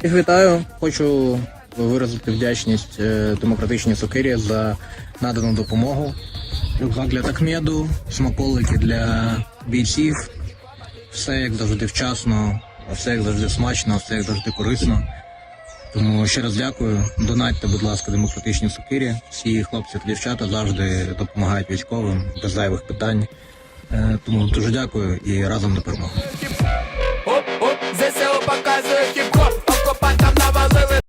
Всіх вітаю. Хочу виразити вдячність е, демократичній сокирі за надану допомогу. Рюкзак для такмеду, смаколики для бійців. Все як завжди вчасно, все як завжди смачно, все як завжди корисно. Тому ще раз дякую. Донатьте, будь ласка, демократичні сокирі. Всі хлопці та дівчата завжди допомагають військовим без зайвих питань. Е, тому дуже дякую і разом до перемоги.